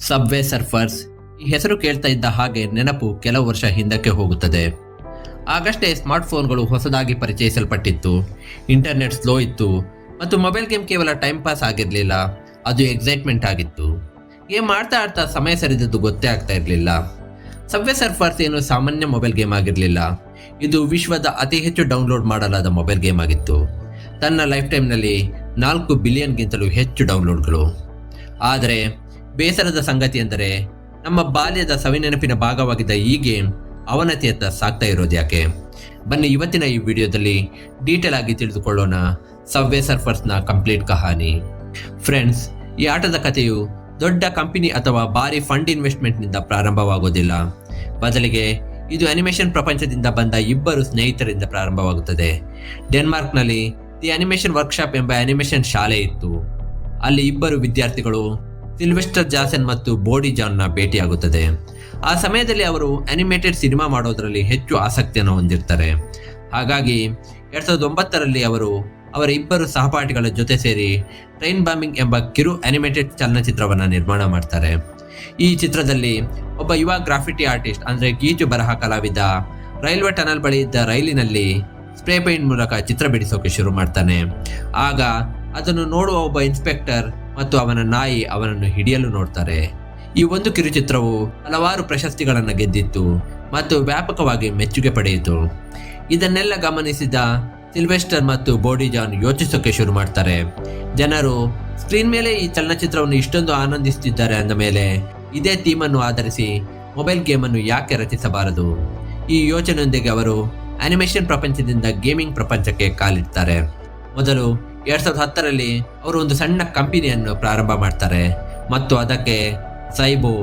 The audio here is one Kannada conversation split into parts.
ಸಬ್ವೆ ಸರ್ಫರ್ಸ್ ಈ ಹೆಸರು ಕೇಳ್ತಾ ಇದ್ದ ಹಾಗೆ ನೆನಪು ಕೆಲವು ವರ್ಷ ಹಿಂದಕ್ಕೆ ಹೋಗುತ್ತದೆ. ಆಗಷ್ಟೇ ಸ್ಮಾರ್ಟ್ಫೋನ್ಗಳು ಹೊಸದಾಗಿ ಪರಿಚಯಿಸಲ್ಪಟ್ಟಿತ್ತು. ಇಂಟರ್ನೆಟ್ ಸ್ಲೋ ಇತ್ತು ಮತ್ತು ಮೊಬೈಲ್ ಗೇಮ್ ಕೇವಲ ಟೈಮ್ ಪಾಸ್ ಆಗಿರಲಿಲ್ಲ, ಅದು ಎಕ್ಸೈಟ್ಮೆಂಟ್ ಆಗಿತ್ತು. ಗೇಮ್ ಆಡ್ತಾ ಆಡ್ತಾ ಸಮಯ ಸರಿದದ್ದು ಗೊತ್ತೇ ಆಗ್ತಾ ಇರಲಿಲ್ಲ. ಸಬ್ವೆ ಸರ್ಫರ್ಸ್ ಏನು ಸಾಮಾನ್ಯ ಮೊಬೈಲ್ ಗೇಮ್ ಆಗಿರಲಿಲ್ಲ. ಇದು ವಿಶ್ವದ ಅತಿ ಹೆಚ್ಚು ಡೌನ್ಲೋಡ್ ಮಾಡಲಾದ ಮೊಬೈಲ್ ಗೇಮ್ ಆಗಿತ್ತು. ತನ್ನ ಲೈಫ್ ಟೈಮ್ನಲ್ಲಿ ನಾಲ್ಕು ಬಿಲಿಯನ್ಗಿಂತಲೂ ಹೆಚ್ಚು ಡೌನ್ಲೋಡ್ಗಳು. ಆದರೆ ಬೇಸರದ ಸಂಗತಿ ಎಂದರೆ ನಮ್ಮ ಬಾಲ್ಯದ ಸವಿನೆನಪಿನ ಭಾಗವಾಗಿದ್ದ ಈ ಗೇಮ್ ಅವನತಿಯತ್ತ ಸಾಕ್ತಾ ಇರೋದು ಯಾಕೆ? ಬನ್ನಿ ಇವತ್ತಿನ ಈ ವಿಡಿಯೋದಲ್ಲಿ ಡೀಟೇಲ್ ಆಗಿ ತಿಳಿದುಕೊಳ್ಳೋಣ ಸಬ್ವೆ ಸರ್ಫರ್ಸ್ನ ಕಂಪ್ಲೀಟ್ ಕಹಾನಿ. ಫ್ರೆಂಡ್ಸ್ ಈ ಆಟದ ಕಥೆಯು ದೊಡ್ಡ ಕಂಪನಿ ಅಥವಾ ಭಾರಿ ಫಂಡ್ ಇನ್ವೆಸ್ಟ್ಮೆಂಟ್ನಿಂದ ಪ್ರಾರಂಭವಾಗೋದಿಲ್ಲ. ಬದಲಿಗೆ ಇದು ಅನಿಮೇಷನ್ ಪ್ರಪಂಚದಿಂದ ಬಂದ ಇಬ್ಬರು ಸ್ನೇಹಿತರಿಂದ ಪ್ರಾರಂಭವಾಗುತ್ತದೆ. ಡೆನ್ಮಾರ್ಕ್ನಲ್ಲಿ ದಿ ಅನಿಮೇಷನ್ ವರ್ಕ್ಶಾಪ್ ಎಂಬ ಅನಿಮೇಷನ್ ಶಾಲೆ ಇತ್ತು. ಅಲ್ಲಿ ಇಬ್ಬರು ವಿದ್ಯಾರ್ಥಿಗಳು ಸಿಲ್ವೆಸ್ಟರ್ ಜಾಸನ್ ಮತ್ತು ಬೋಡಿ ಜಾನ್ನ ಭೇಟಿಯಾಗುತ್ತದೆ. ಆ ಸಮಯದಲ್ಲಿ ಅವರು ಅನಿಮೇಟೆಡ್ ಸಿನಿಮಾ ಮಾಡೋದರಲ್ಲಿ ಹೆಚ್ಚು ಆಸಕ್ತಿಯನ್ನು ಹೊಂದಿರ್ತಾರೆ. ಹಾಗಾಗಿ ಎರಡ್ ಸಾವಿರದ ಒಂಬತ್ತರಲ್ಲಿ ಅವರು ಅವರ ಇಬ್ಬರು ಸಹಪಾಠಿಗಳ ಜೊತೆ ಸೇರಿ ಟ್ರೈನ್ ಬಾಂಬಿಂಗ್ ಎಂಬ ಕಿರು ಅನಿಮೇಟೆಡ್ ಚಲನಚಿತ್ರವನ್ನು ನಿರ್ಮಾಣ ಮಾಡ್ತಾರೆ. ಈ ಚಿತ್ರದಲ್ಲಿ ಒಬ್ಬ ಯುವ ಗ್ರಾಫಿಟಿ ಆರ್ಟಿಸ್ಟ್ ಅಂದ್ರೆ ಗೀಚು ಬರಹ ಕಲಾವಿದ ರೈಲ್ವೆ ಟನಲ್ ಬಳಿ ಇದ್ದ ರೈಲಿನಲ್ಲಿ ಸ್ಪ್ರೇ ಪೇಂಟ್ ಮೂಲಕ ಚಿತ್ರ ಬಿಡಿಸೋಕೆ ಶುರು ಮಾಡ್ತಾನೆ. ಆಗ ಅದನ್ನು ನೋಡುವ ಒಬ್ಬ ಇನ್ಸ್ಪೆಕ್ಟರ್ ಮತ್ತು ಅವನ ನಾಯಿ ಅವನನ್ನು ಹಿಡಿಯಲು ನೋಡ್ತಾರೆ. ಈ ಒಂದು ಕಿರುಚಿತ್ರವು ಹಲವಾರು ಪ್ರಶಸ್ತಿಗಳನ್ನು ಗೆದ್ದಿತ್ತು ಮತ್ತು ವ್ಯಾಪಕವಾಗಿ ಮೆಚ್ಚುಗೆ ಪಡೆಯಿತು. ಇದನ್ನೆಲ್ಲ ಗಮನಿಸಿದ ಸಿಲ್ವೆಸ್ಟರ್ ಮತ್ತು ಬೋಡಿ ಜಾನ್ ಯೋಚಿಸೋಕೆ ಶುರು ಮಾಡ್ತಾರೆ. ಜನರು, ಸ್ಕ್ರೀನ್ ಮೇಲೆ ಈ ಚಲನಚಿತ್ರವನ್ನು ಇಷ್ಟೊಂದು ಆನಂದಿಸುತ್ತಿದ್ದಾರೆ ಅಂದ ಮೇಲೆ ಇದೇ ಥೀಮನ್ನು ಆಧರಿಸಿ ಮೊಬೈಲ್ ಗೇಮನ್ನು ಯಾಕೆ ರಚಿಸಬಾರದು? ಈ ಯೋಚನೆಯೊಂದಿಗೆ ಅವರು ಅನಿಮೇಷನ್ ಪ್ರಪಂಚದಿಂದ ಗೇಮಿಂಗ್ ಪ್ರಪಂಚಕ್ಕೆ ಕಾಲಿಡ್ತಾರೆ. ಮೊದಲು ಎರಡ್ ಸಾವಿರದ ಹತ್ತರಲ್ಲಿ ಅವರು ಒಂದು ಸಣ್ಣ ಕಂಪನಿಯನ್ನು ಪ್ರಾರಂಭ ಮಾಡ್ತಾರೆ. ಮತ್ತು ಅದಕ್ಕೆ ಸೈಬೋ,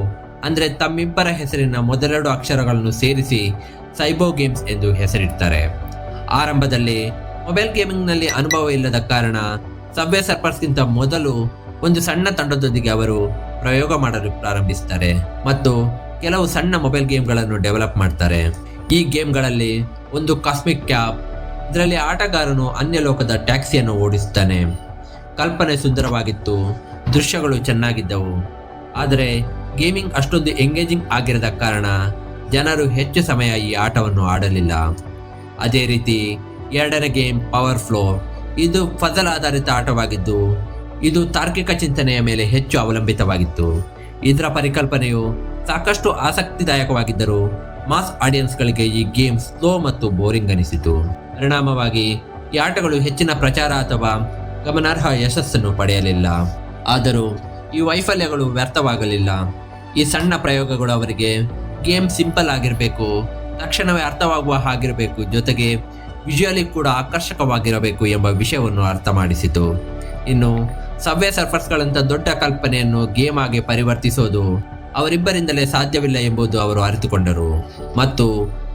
ಅಂದರೆ ತಮ್ಮಿಬ್ಬರ ಹೆಸರಿನ ಮೊದಲೆರಡು ಅಕ್ಷರಗಳನ್ನು ಸೇರಿಸಿ ಸೈಬೋ ಗೇಮ್ಸ್ ಎಂದು ಹೆಸರಿಡ್ತಾರೆ. ಆರಂಭದಲ್ಲಿ ಮೊಬೈಲ್ ಗೇಮಿಂಗ್ನಲ್ಲಿ ಅನುಭವ ಇಲ್ಲದ ಕಾರಣ ಸಬ್ವೆ ಸರ್ಪರ್ಸ್ಗಿಂತ ಮೊದಲು ಒಂದು ಸಣ್ಣ ತಂಡದೊಂದಿಗೆ ಅವರು ಪ್ರಯೋಗ ಮಾಡಲು ಪ್ರಾರಂಭಿಸ್ತಾರೆ. ಮತ್ತು ಕೆಲವು ಸಣ್ಣ ಮೊಬೈಲ್ ಗೇಮ್ಗಳನ್ನು ಡೆವಲಪ್ ಮಾಡ್ತಾರೆ. ಈ ಗೇಮ್ಗಳಲ್ಲಿ ಒಂದು ಕಾಸ್ಮಿಕ್ ಕ್ಯಾಬ್ ಇದರಲ್ಲಿ ಆಟಗಾರನು ಅನ್ಯ ಲೋಕದ ಟ್ಯಾಕ್ಸಿಯನ್ನು ಓಡಿಸುತ್ತಾನೆ. ಕಲ್ಪನೆ ಸುಂದರವಾಗಿತ್ತು. ದೃಶ್ಯಗಳು ಚೆನ್ನಾಗಿದ್ದವು. ಆದರೆ ಗೇಮಿಂಗ್ ಅಷ್ಟೊಂದು ಎಂಗೇಜಿಂಗ್ ಆಗಿರದ ಕಾರಣ ಜನರು ಹೆಚ್ಚು ಸಮಯ ಈ ಆಟವನ್ನು ಆಡಲಿಲ್ಲ. ಅದೇ ರೀತಿ ಎರಡನೇ ಗೇಮ್ ಪವರ್ ಫ್ಲೋ. ಇದು ಫಜಲ್ ಆಧಾರಿತ ಆಟವಾಗಿದ್ದು, ಇದು ತಾರ್ಕಿಕ ಚಿಂತನೆಯ ಮೇಲೆ ಹೆಚ್ಚು ಅವಲಂಬಿತವಾಗಿತ್ತು. ಇದರ ಪರಿಕಲ್ಪನೆಯು ಸಾಕಷ್ಟು ಆಸಕ್ತಿದಾಯಕವಾಗಿದ್ದರೂ ಮಾಸ್ ಆಡಿಯನ್ಸ್ಗಳಿಗೆ ಈ ಗೇಮ್ ಸ್ಲೋ ಮತ್ತು ಬೋರಿಂಗ್ ಅನಿಸಿತು. ಪರಿಣಾಮವಾಗಿ ಈ ಆಟಗಳು ಹೆಚ್ಚಿನ ಪ್ರಚಾರ ಅಥವಾ ಗಮನಾರ್ಹ ಯಶಸ್ಸನ್ನು ಪಡೆಯಲಿಲ್ಲ. ಆದರೂ ಈ ವೈಫಲ್ಯಗಳು ವ್ಯರ್ಥವಾಗಲಿಲ್ಲ. ಈ ಸಣ್ಣ ಪ್ರಯೋಗಗಳು ಅವರಿಗೆ ಗೇಮ್ ಸಿಂಪಲ್ ಆಗಿರಬೇಕು, ತಕ್ಷಣವೇ ಅರ್ಥವಾಗುವ ಹಾಗಿರಬೇಕು, ಜೊತೆಗೆ ವಿಜುವಲಿ ಕೂಡ ಆಕರ್ಷಕವಾಗಿರಬೇಕು ಎಂಬ ವಿಷಯವನ್ನು ಅರ್ಥ ಮಾಡಿಸಿತು. ಇನ್ನು ಸಬ್ವೆ ಸರ್ಫರ್ಸ್ಗಳಂತ ದೊಡ್ಡ ಕಲ್ಪನೆಯನ್ನು ಗೇಮ್ ಆಗಿ ಪರಿವರ್ತಿಸೋದು ಅವರಿಬ್ಬರಿಂದಲೇ ಸಾಧ್ಯವಿಲ್ಲ ಎಂಬುದು ಅವರು ಅರಿತುಕೊಂಡರು. ಮತ್ತು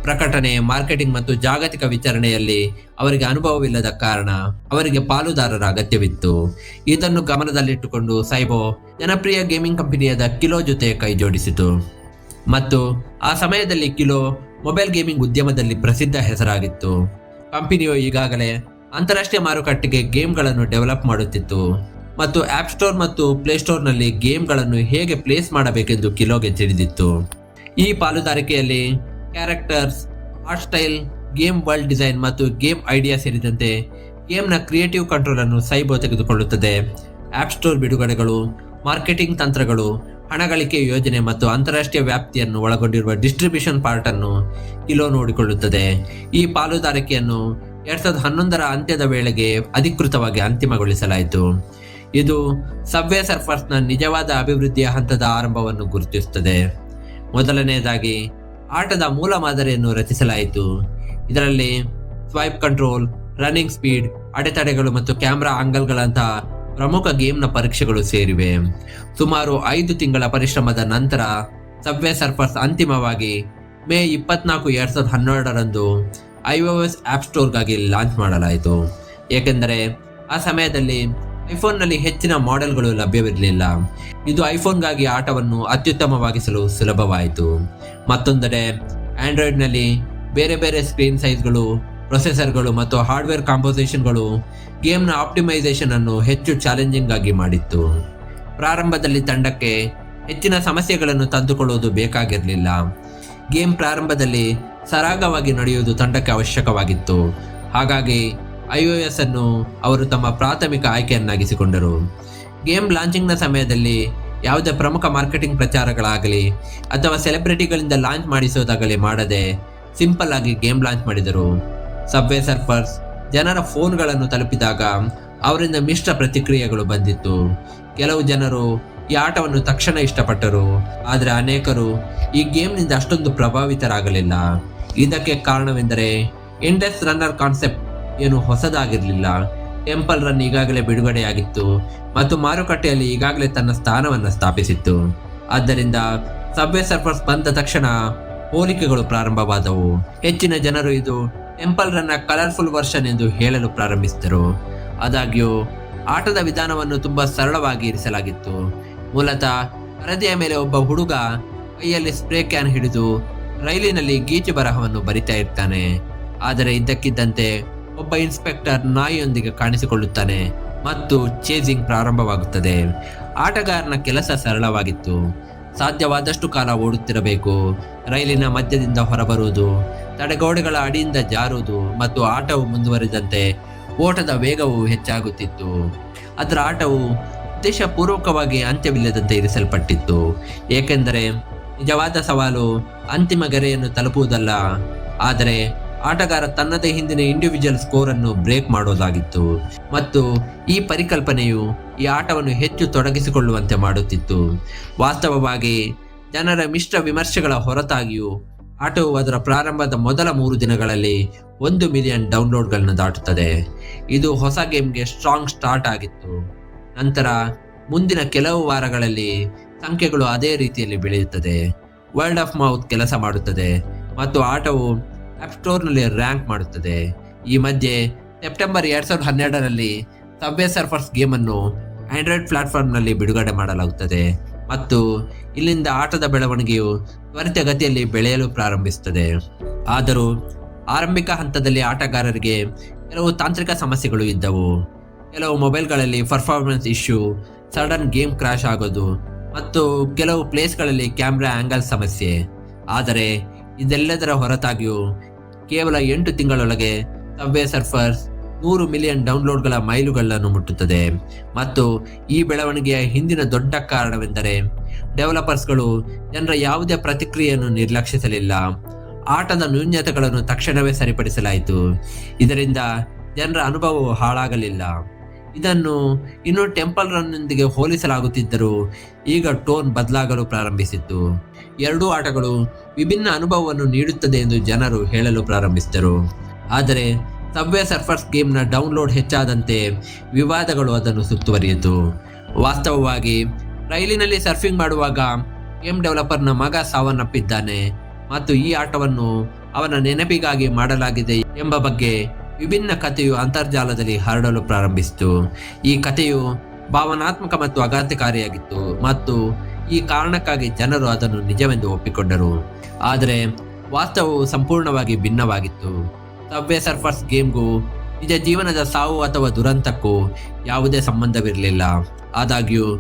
ಪ್ರಕಟಣೆ, ಮಾರ್ಕೆಟಿಂಗ್ ಮತ್ತು ಜಾಗತಿಕ ವಿತರಣೆಯಲ್ಲಿ ಅವರಿಗೆ ಅನುಭವವಿಲ್ಲದ ಕಾರಣ ಅವರಿಗೆ ಪಾಲುದಾರರ ಅಗತ್ಯವಿತ್ತು. ಇದನ್ನು ಗಮನದಲ್ಲಿಟ್ಟುಕೊಂಡು ಸೈಬೋ ಜನಪ್ರಿಯ ಗೇಮಿಂಗ್ ಕಂಪನಿಯಾದ ಕಿಲೋ ಜೊತೆ ಕೈ ಜೋಡಿಸಿತು. ಮತ್ತು ಆ ಸಮಯದಲ್ಲಿ ಕಿಲೋ ಮೊಬೈಲ್ ಗೇಮಿಂಗ್ ಉದ್ಯಮದಲ್ಲಿ ಪ್ರಸಿದ್ಧ ಹೆಸರಾಗಿತ್ತು. ಕಂಪನಿಯು ಈಗಾಗಲೇ ಅಂತಾರಾಷ್ಟ್ರೀಯ ಮಾರುಕಟ್ಟೆಗೆ ಗೇಮ್ಗಳನ್ನು ಡೆವಲಪ್ ಮಾಡುತ್ತಿತ್ತು. ಮತ್ತು ಆಪ್ ಸ್ಟೋರ್ ಮತ್ತು ಪ್ಲೇಸ್ಟೋರ್ನಲ್ಲಿ ಗೇಮ್ಗಳನ್ನು ಹೇಗೆ ಪ್ಲೇಸ್ ಮಾಡಬೇಕೆಂದು ಕಿಲೋಗೆ ತಿಳಿದಿತ್ತು. ಈ ಪಾಲುದಾರಿಕೆಯಲ್ಲಿ characters art style game world design ಮತ್ತು ಗೇಮ್ ಐಡಿಯಾ ಸೇರಿದಂತೆ ಗೇಮ್ನ ಕ್ರಿಯೇಟಿವ್ ಕಂಟ್ರೋಲ್ ಅನ್ನು ಸೈಬೋ ತೆಗೆದುಕೊಳ್ಳುತ್ತದೆ. ಆಪ್ ಸ್ಟೋರ್ ಬಿಡುಗಡೆಗಳು ಮಾರ್ಕೆಟಿಂಗ್ ತಂತ್ರಗಳು, ಹಣ ಗಳಿಕೆ ಯೋಜನೆ ಮತ್ತು ಅಂತಾರಾಷ್ಟ್ರೀಯ ವ್ಯಾಪ್ತಿಯನ್ನು ಒಳಗೊಂಡಿರುವ ಡಿಸ್ಟ್ರಿಬ್ಯೂಷನ್ ಪಾರ್ಟ್ ಅನ್ನು ಕಿಲೋ ನೋಡಿಕೊಳ್ಳುತ್ತದೆ. ಈ ಪಾಲುದಾರಿಕೆಯನ್ನು ಎರಡ್ ಸಾವಿರದ ಹನ್ನೊಂದರ ಅಂತ್ಯದ ವೇಳೆಗೆ ಅಧಿಕೃತವಾಗಿ ಅಂತಿಮಗೊಳಿಸಲಾಯಿತು. ಇದು ಸಬ್ವೆ ಸರ್ಫರ್ಸ್ನ ನಿಜವಾದ ಅಭಿವೃದ್ಧಿಯ ಹಂತದ ಆರಂಭವನ್ನು ಗುರುತಿಸುತ್ತದೆ. ಮೊದಲನೆಯದಾಗಿ ಆಟದ ಮೂಲ ಮಾದರಿಯನ್ನು ರಚಿಸಲಾಯಿತು. ಇದರಲ್ಲಿ ಸ್ವೈಪ್ ಕಂಟ್ರೋಲ್ ರನ್ನಿಂಗ್ ಸ್ಪೀಡ್ ಅಡೆತಡೆಗಳು ಮತ್ತು ಕ್ಯಾಮ್ರಾ ಆಂಗಲ್ಗಳಂತಹ ಪ್ರಮುಖ ಗೇಮ್ನ ಪರೀಕ್ಷೆಗಳು ಸೇರಿವೆ. ಸುಮಾರು ಐದು ತಿಂಗಳ ಪರಿಶ್ರಮದ ನಂತರ ಸಬ್ವೆ ಸರ್ಫರ್ಸ್ ಅಂತಿಮವಾಗಿ ಮೇ ಇಪ್ಪತ್ನಾಲ್ಕು ಎರಡ್ ಸಾವಿರದ ಹನ್ನೆರಡರಂದು ಐಒಎಸ್ ಆಪ್ ಸ್ಟೋರ್ಗಾಗಿ ಲಾಂಚ್ ಮಾಡಲಾಯಿತು. ಏಕೆಂದರೆ ಆ ಸಮಯದಲ್ಲಿ ಐಫೋನ್ನಲ್ಲಿ ಹೆಚ್ಚಿನ ಮಾಡೆಲ್ಗಳು ಲಭ್ಯವಿರಲಿಲ್ಲ. ಇದು ಐಫೋನ್ಗಾಗಿ ಆಟವನ್ನು ಅತ್ಯುತ್ತಮವಾಗಿಸಲು ಸುಲಭವಾಯಿತು. ಮತ್ತೊಂದೆಡೆ ಆಂಡ್ರಾಯ್ಡ್ನಲ್ಲಿ ಬೇರೆ ಬೇರೆ ಸ್ಕ್ರೀನ್ ಸೈಜ್ಗಳು ಪ್ರೊಸೆಸರ್ಗಳು ಮತ್ತು ಹಾರ್ಡ್ವೇರ್ ಕಾಂಪೋಸಿಷನ್ಗಳು ಗೇಮ್ನ ಆಪ್ಟಿಮೈಸೇಷನ್ ಅನ್ನು ಹೆಚ್ಚು ಚಾಲೆಂಜಿಂಗ್ ಆಗಿ ಮಾಡಿತ್ತು. ಪ್ರಾರಂಭದಲ್ಲಿ ತಂಡಕ್ಕೆ ಹೆಚ್ಚಿನ ಸಮಸ್ಯೆಗಳನ್ನು ತಂದುಕೊಳ್ಳುವುದು ಬೇಕಾಗಿರಲಿಲ್ಲ. ಗೇಮ್ ಪ್ರಾರಂಭದಲ್ಲಿ ಸರಾಗವಾಗಿ ನಡೆಯುವುದು ತಂಡಕ್ಕೆ ಅವಶ್ಯಕವಾಗಿತ್ತು. ಹಾಗಾಗಿ ಐ ಒ ಎಸ್ ಅನ್ನು ಅವರು ತಮ್ಮ ಪ್ರಾಥಮಿಕ ಆಯ್ಕೆಯನ್ನಾಗಿಸಿಕೊಂಡರು. ಗೇಮ್ ಲಾಂಚಿಂಗ್ನ ಸಮಯದಲ್ಲಿ ಯಾವುದೇ ಪ್ರಮುಖ ಮಾರ್ಕೆಟಿಂಗ್ ಪ್ರಚಾರಗಳಾಗಲಿ ಅಥವಾ ಸೆಲೆಬ್ರಿಟಿಗಳಿಂದ ಲಾಂಚ್ ಮಾಡಿಸೋದಾಗಲಿ ಮಾಡದೆ ಸಿಂಪಲ್ ಆಗಿ ಗೇಮ್ ಲಾಂಚ್ ಮಾಡಿದರು. ಸಬ್ವೆ ಸರ್ಫರ್ಸ್ ಜನರ ಫೋನ್ಗಳನ್ನು ತಲುಪಿದಾಗ ಅವರಿಂದ ಮಿಶ್ರ ಪ್ರತಿಕ್ರಿಯೆಗಳು ಬಂದಿತ್ತು. ಕೆಲವು ಜನರು ಈ ಆಟವನ್ನು ತಕ್ಷಣ ಇಷ್ಟಪಟ್ಟರು, ಆದರೆ ಅನೇಕರು ಈ ಗೇಮ್ನಿಂದ ಅಷ್ಟೊಂದು ಪ್ರಭಾವಿತರಾಗಲಿಲ್ಲ. ಇದಕ್ಕೆ ಕಾರಣವೆಂದರೆ ಇಂಡೆಸ್ ರನ್ನರ್ ಕಾನ್ಸೆಪ್ಟ್ ಏನು ಹೊಸದಾಗಿರಲಿಲ್ಲ. ಟೆಂಪಲ್ ರನ್ ಈಗಾಗಲೇ ಬಿಡುಗಡೆಯಾಗಿತ್ತು ಮತ್ತು ಮಾರುಕಟ್ಟೆಯಲ್ಲಿ ಈಗಾಗಲೇ ತನ್ನ ಸ್ಥಾನವನ್ನು ಸ್ಥಾಪಿಸಿತ್ತು. ಆದ್ದರಿಂದ ಸಬ್ವೆ ಸರ್ಫರ್ಸ್ ಬಂದ ತಕ್ಷಣ ಹೋಲಿಕೆಗಳು ಪ್ರಾರಂಭವಾದವು. ಹೆಚ್ಚಿನ ಜನರು ಇದು ಟೆಂಪಲ್ ರನ್ನ ಕಲರ್ಫುಲ್ ವರ್ಷನ್ ಎಂದು ಹೇಳಲು ಪ್ರಾರಂಭಿಸಿದರು. ಆದಾಗ್ಯೂ, ಆಟದ ವಿಧಾನವನ್ನು ತುಂಬಾ ಸರಳವಾಗಿ ಇರಿಸಲಾಗಿತ್ತು. ಮೂಲತಃ ಪರದೆಯ ಮೇಲೆ ಒಬ್ಬ ಹುಡುಗ ಕೈಯಲ್ಲಿ ಸ್ಪ್ರೇ ಕ್ಯಾನ್ ಹಿಡಿದು ರೈಲಿನಲ್ಲಿ ಗೀಚು ಬರಹವನ್ನು ಬರಿತಾ ಇರ್ತಾನೆ. ಆದರೆ, ಇದ್ದಕ್ಕಿದ್ದಂತೆ ಒಬ್ಬ ಇನ್ಸ್ಪೆಕ್ಟರ್ ನಾಯಿಯೊಂದಿಗೆ ಕಾಣಿಸಿಕೊಳ್ಳುತ್ತಾನೆ ಮತ್ತು ಚೇಸಿಂಗ್ ಪ್ರಾರಂಭವಾಗುತ್ತದೆ. ಆಟಗಾರನ ಕೆಲಸ ಸರಳವಾಗಿತ್ತು. ಸಾಧ್ಯವಾದಷ್ಟು ಕಾಲ ಓಡುತ್ತಿರಬೇಕು. ರೈಲಿನ ಮಧ್ಯದಿಂದ ಹೊರಬರುವುದು, ತಡೆಗೋಡೆಗಳ ಅಡಿಯಿಂದ ಜಾರುವುದು ಮತ್ತು ಆಟವು ಮುಂದುವರಿದಂತೆ ಓಟದ ವೇಗವು ಹೆಚ್ಚಾಗುತ್ತಿತ್ತು. ಅದರ ಆಟವು ಉದ್ದೇಶಪೂರ್ವಕವಾಗಿ ಅಂತ್ಯವಿಲ್ಲದಂತೆ ಇರಿಸಲ್ಪಟ್ಟಿತ್ತು. ಏಕೆಂದರೆ ನಿಜವಾದ ಸವಾಲು ಅಂತಿಮ ಗೆರೆಯನ್ನು ತಲುಪುವುದಲ್ಲ. ಆದರೆ ಆಟಗಾರ ತನ್ನದೇ ಹಿಂದಿನ ಇಂಡಿವಿಜುವಲ್ ಸ್ಕೋರ್ ಅನ್ನು ಬ್ರೇಕ್ ಮಾಡೋದಾಗಿತ್ತು. ಮತ್ತು ಈ ಪರಿಕಲ್ಪನೆಯು ಈ ಆಟವನ್ನು ಹೆಚ್ಚು ತೊಡಗಿಸಿಕೊಳ್ಳುವಂತೆ ಮಾಡುತ್ತಿತ್ತು. ವಾಸ್ತವವಾಗಿ ಜನರ ಮಿಶ್ರ ವಿಮರ್ಶೆಗಳ ಹೊರತಾಗಿಯೂ ಆಟವು ಅದರ ಪ್ರಾರಂಭದ ಮೊದಲ ಮೂರು ದಿನಗಳಲ್ಲಿ ಒಂದು ಮಿಲಿಯನ್ ಡೌನ್ಲೋಡ್ಗಳನ್ನು ದಾಟುತ್ತದೆ. ಇದು ಹೊಸ ಗೇಮ್ಗೆ ಸ್ಟ್ರಾಂಗ್ ಸ್ಟಾರ್ಟ್ ಆಗಿತ್ತು. ನಂತರ ಮುಂದಿನ ಕೆಲವು ವಾರಗಳಲ್ಲಿ ಸಂಖ್ಯೆಗಳು ಅದೇ ರೀತಿಯಲ್ಲಿ ಬೆಳೆಯುತ್ತದೆ. ವರ್ಲ್ಡ್ ಆಫ್ ಮೌತ್ ಕೆಲಸ ಮಾಡುತ್ತದೆ. ಮತ್ತು ಆಟವು ಆಪ್ ಸ್ಟೋರ್ನಲ್ಲಿ ರ್ಯಾಂಕ್ ಮಾಡುತ್ತದೆ. ಈ ಮಧ್ಯೆ ಸೆಪ್ಟೆಂಬರ್ ಎರಡ್ ಸಾವಿರದ ಹನ್ನೆರಡರಲ್ಲಿ ಸಬ್ವೆ ಸರ್ಫರ್ಸ್ ಗೇಮ್ ಅನ್ನು ಆಂಡ್ರಾಯ್ಡ್ ಪ್ಲಾಟ್ಫಾರ್ಮ್ನಲ್ಲಿ ಬಿಡುಗಡೆ ಮಾಡಲಾಗುತ್ತದೆ. ಮತ್ತು ಇಲ್ಲಿಂದ ಆಟದ ಬೆಳವಣಿಗೆಯು ತ್ವರಿತಗತಿಯಲ್ಲಿ ಬೆಳೆಯಲು ಪ್ರಾರಂಭಿಸುತ್ತದೆ. ಆದರೂ ಆರಂಭಿಕ ಹಂತದಲ್ಲಿ ಆಟಗಾರರಿಗೆ ಕೆಲವು ತಾಂತ್ರಿಕ ಸಮಸ್ಯೆಗಳು ಇದ್ದವು. ಕೆಲವು ಮೊಬೈಲ್ಗಳಲ್ಲಿ performance issue sudden game crash ಆಗೋದು ಮತ್ತು ಕೆಲವು ಪ್ಲೇಸ್ಗಳಲ್ಲಿ ಕ್ಯಾಮ್ರಾ ಆ್ಯಂಗಲ್ ಸಮಸ್ಯೆ. ಆದರೆ ಇದೆಲ್ಲದರ ಹೊರತಾಗಿಯೂ ಕೇವಲ ಎಂಟು ತಿಂಗಳೊಳಗೆ ಸಬ್ವೆ ಸರ್ಫರ್ಸ್ ನೂರು ಮಿಲಿಯನ್ ಡೌನ್ಲೋಡ್ಗಳ ಮೈಲುಗಳನ್ನು ಮುಟ್ಟುತ್ತದೆ. ಮತ್ತು ಈ ಬೆಳವಣಿಗೆಯ ಹಿಂದಿನ ದೊಡ್ಡ ಕಾರಣವೆಂದರೆ ಡೆವಲಪರ್ಸ್ಗಳು ಜನರ ಯಾವುದೇ ಪ್ರತಿಕ್ರಿಯೆಯನ್ನು ನಿರ್ಲಕ್ಷಿಸಲಿಲ್ಲ. ಆಟದ ನ್ಯೂನ್ಯತೆಗಳನ್ನು ತಕ್ಷಣವೇ ಸರಿಪಡಿಸಲಾಯಿತು. ಇದರಿಂದ ಜನರ ಅನುಭವವು ಹಾಳಾಗಲಿಲ್ಲ. ಇದನ್ನು ಇನ್ನು ಟೆಂಪಲ್ ರನ್ನೊಂದಿಗೆ ಹೋಲಿಸಲಾಗುತ್ತಿದ್ದರೂ ಈಗ ಟೋನ್ ಬದಲಾಗಲು ಪ್ರಾರಂಭಿಸಿತ್ತು. ಎರಡೂ ಆಟಗಳು ವಿಭಿನ್ನ ಅನುಭವವನ್ನು ನೀಡುತ್ತದೆ ಎಂದು ಜನರು ಹೇಳಲು ಪ್ರಾರಂಭಿಸಿದರು. ಆದರೆ ಸಬ್ವೆ ಸರ್ಫರ್ಸ್ ಗೇಮ್ನ ಡೌನ್ಲೋಡ್ ಹೆಚ್ಚಾದಂತೆ ವಿವಾದಗಳು ಅದನ್ನು ಸುತ್ತುವರಿಯಿತು. ವಾಸ್ತವವಾಗಿ, ರೈಲಿನಲ್ಲಿ ಸರ್ಫಿಂಗ್ ಮಾಡುವಾಗ ಗೇಮ್ ಡೆವಲಪರ್ನ ಮಗ ಸಾವನ್ನಪ್ಪಿದ್ದಾನೆ. ಮತ್ತು ಈ ಆಟವನ್ನು ಅವನ ನೆನಪಿಗಾಗಿ ಮಾಡಲಾಗಿದೆ ಎಂಬ ಬಗ್ಗೆ ವಿಭಿನ್ನ ಕಥೆಯು ಅಂತರ್ಜಾಲದಲ್ಲಿ ಹರಡಲು ಪ್ರಾರಂಭಿಸಿತು. ಈ ಕಥೆಯು ಭಾವನಾತ್ಮಕ ಮತ್ತು ಅಗತ್ಯಕಾರಿಯಾಗಿತ್ತು ಮತ್ತು ಈ ಕಾರಣಕ್ಕಾಗಿ ಜನರು ಅದನ್ನು ನಿಜವೆಂದು ಒಪ್ಪಿಕೊಂಡರು. ಆದರೆ ವಾಸ್ತವವು ಸಂಪೂರ್ಣವಾಗಿ ಭಿನ್ನವಾಗಿತ್ತು. ಸಬ್ವೆ ಸರ್ಫರ್ಸ್ ಗೇಮ್ಗೂ ನಿಜ ಜೀವನದ ಸಾವು ಅಥವಾ ದುರಂತಕ್ಕೂ ಯಾವುದೇ ಸಂಬಂಧವಿರಲಿಲ್ಲ. ಆದಾಗ್ಯೂ,